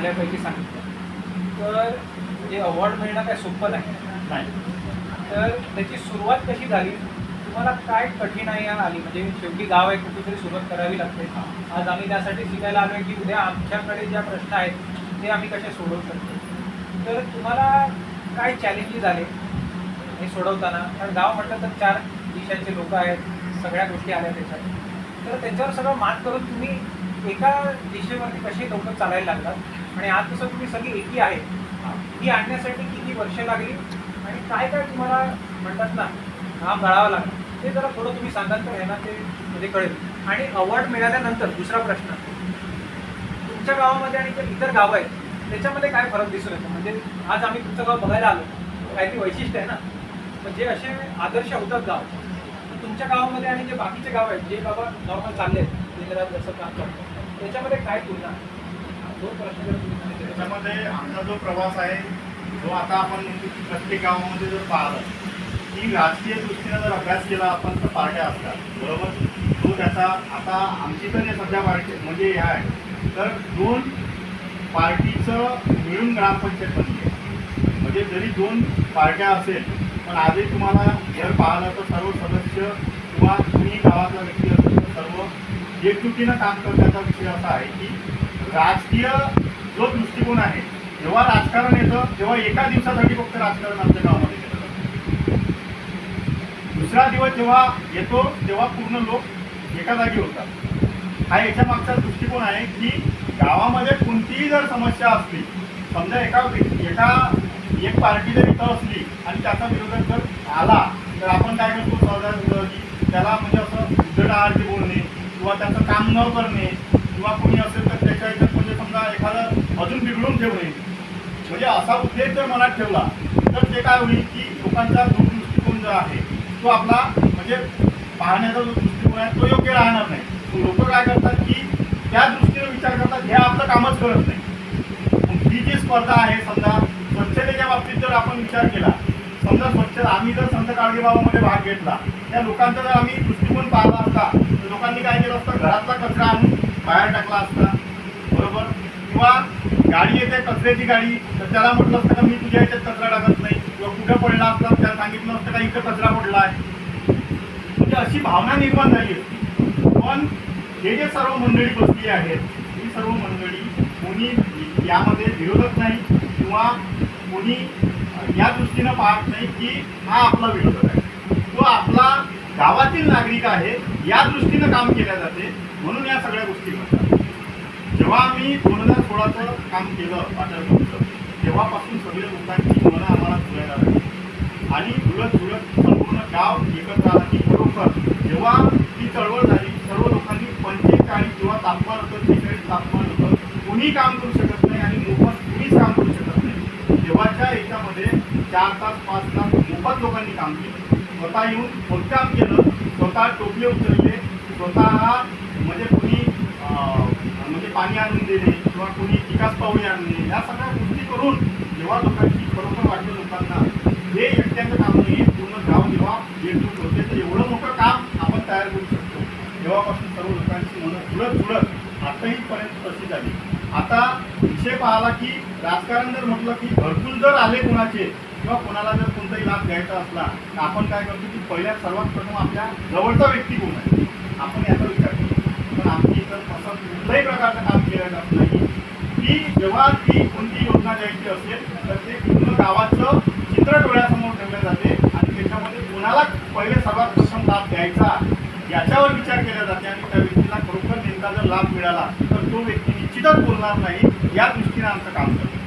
झाल्यापैकी सांगितलं. तर हे अवॉर्ड मिळणं काय सोपं नाही. नाही. तर त्याची सुरुवात कशी झाली? तुम्हाला काय कठीणाई आली? म्हणजे शेवटी गाव आहे कुठेतरी सुरुवात करावी लागते. आज आम्ही त्यासाठी शिकायला आलो आहे की उद्या आमच्याकडे ज्या प्रश्न आहेत ते आम्ही कसे सोडवू शकतो? तर तुम्हाला काय चॅलेंजेस आले हे सोडवताना? कारण गाव म्हटलं तर चार दिशांचे लोक आहेत सगळ्या गोष्टी आल्या त्याच्यात. तर त्याच्यावर सगळं मात करून तुम्ही एका दिशेवरती कसे लोक चालायला लागतात? आणि आज तसं तुम्ही सगळी एकी आहे ही आणण्यासाठी किती वर्ष लागली? आणि काय काय तुम्हाला म्हणतात ना हा गळावा लागला? ते जरा थोडं तुम्ही सांगाल तर ह्यांना ते म्हणजे कळेल. आणि अवॉर्ड मिळाल्यानंतर दुसरा प्रश्न. तुमच्या गावामध्ये आणि जे इतर गावं आहेत त्याच्यामध्ये काय फरक दिसून येतो? म्हणजे आज आम्ही तुमचं गाव बघायला आलो काहीतरी वैशिष्ट्य आहे ना? पण जे असे आदर्श होतात गाव तुमच्या गावामध्ये आणि जे बाकीचे गाव आहेत जे बाबा नॉर्मल चालले आहेत दिनरात जसं काम करतो. त्याच्यामध्ये काय तुलना? आहे? दोन प्रश्न जर त्याच्यामध्ये आमचा जो प्रवास आहे जो आता आपण प्रत्येक गावामध्ये जर पाहिलं की राजकीय दृष्टीने जर अभ्यास केला आपण तर पार्ट्या असतात. बरोबर? तो त्याचा आता आमची तर सध्या पार्टी म्हणजे हे आहे. तर दोन पार्टीचं मिळून ग्रामपंचायत बनते आहे. म्हणजे जरी दोन पार्ट्या असेल पण आजही तुम्हाला जर पाहिलं तर सर्व सदस्य किंवा तुम्ही गावातला व्यक्ती असेल तर सर्व एकजुटीनं काम करण्याचा विषय असा आहे की राजकीय जो दृष्टिकोन आहे जेव्हा राजकारण येतं तेव्हा एका दिवसासाठी फक्त राजकारण आमच्या गावामध्ये केलं दुसरा दिवस जेव्हा येतो तेव्हा पूर्ण लोक एका जागी होतात. हा याच्या मागचा दृष्टिकोन आहे की गावामध्ये कोणतीही जर समस्या असली समजा एका व्यक्ती- एका एक पार्टी जर इथं असली आणि त्याचा विरोधक जर आला तर आपण काय करतो? सहजा त्याला म्हणजे असं उद्धटार्थी बोल किंवा त्याचं काम न करणे किंवा कोणी असेल तर त्याच्या ह्याच्यात म्हणजे समजा एखादं अजून बिघडून ठेवणे. म्हणजे असा उद्देश जर मनात ठेवला तर ते काय होईल की लोकांचा जो दृष्टिकोन जो आहे तो आपला म्हणजे पाहण्याचा जो दृष्टिकोन आहे तो योग्य राहणार नाही. लोक काय करतात की त्या दृष्टीने विचार करतात हे आपलं कामच करत नाही. ही जी स्पर्धा आहे समजा स्वच्छतेच्या बाबतीत जर आपण विचार केला समजा स्वच्छता आम्ही जर संत भाग घेतला. त्या लोकांचा जर आम्ही दृष्टिकोन पाहिला असता तर लोकांनी काय केलं असतं? घरातला कचरा आणून बाहेर टाकला असता. बरोबर? किंवा गाडी येते कचऱ्याची गाडी तर त्याला म्हटलं असतं का मी तुझ्या याच्यात कचरा टाकत नाही. किंवा कुठं पडला असता त्याला सांगितलं असतं का इथं कचरा पडला आहे. म्हणजे अशी भावना निर्माण झाली होती पण हे जे सर्व मंडळी बसली आहेत ही सर्व मंडळी कोणी यामध्ये विरोधक नाही किंवा कोणी या दृष्टीनं पाहत नाही की हा आपला विरोधक आहे. तो आपला गावातील नागरिक आहे या दृष्टीनं काम केल्या जाते म्हणून या सगळ्या गोष्टी घडतात. जेव्हा आम्ही दोन हजार सोळाचं काम केलं पाटणचं तेव्हापासून सगळ्या लोकांची मनं आम्हाला जुळायला लागली आणि जुळत जुळत संपूर्ण गाव एकत्र आला की खरोखर जेव्हा ही चळवळ झाली सर्व लोकांनी पंचेचाळीस किंवा तापमान होतं त्रेचाळीस तापमान होतं कोणी काम करू शकत नाही आणि मोफत कुणीच काम करू शकत नाही. तेव्हाच्या एक चार तास पाच तास मोफत लोकांनी काम केलं. स्वतः येऊन खोदकाम केलं स्वतः टोपले उचलले स्वतः म्हणजे कुणी म्हणजे पाणी आणून देणे किंवा कोणी विकास पावले आणणे या सगळ्या गोष्टी करून जेव्हा लोकांची खरोखर वाटलं लोकांना हे एकट्याचं काम नाही पूर्ण गाव जेव्हा एकजूट होते तर एवढं मोठं काम आपण तयार करू शकतो. तेव्हापासून सर्व लोकांची मनं जुळत जुळत आताहीपर्यंत तशी झाली. आता विषय पाहिला की राजकारण जर म्हटलं की घरकुल जर आले कोणाचे किंवा कोणाला जर कोणताही लाभ घ्यायचा असला तर आपण काय करतो की पहिल्या सर्वात प्रथम आपल्या जवळचा व्यक्ती कोण आहे? आपण याचा विचार करतो. पण आमची इथं असं कुठल्याही प्रकारचं काम केलं जात नाही. की जेव्हा ती कोणती योजना द्यायची असेल तर ते पूर्ण गावाचं चित्र डोळ्यासमोर ठेवलं जाते आणि त्याच्यामध्ये कोणाला पहिले सर्वात प्रथम लाभ द्यायचा याच्यावर विचार केला जाते आणि त्या व्यक्तीला खरोखर नेमका जर लाभ मिळाला तर तो व्यक्ती निश्चितच बोलणार नाही. या दृष्टीने आमचं काम करतो.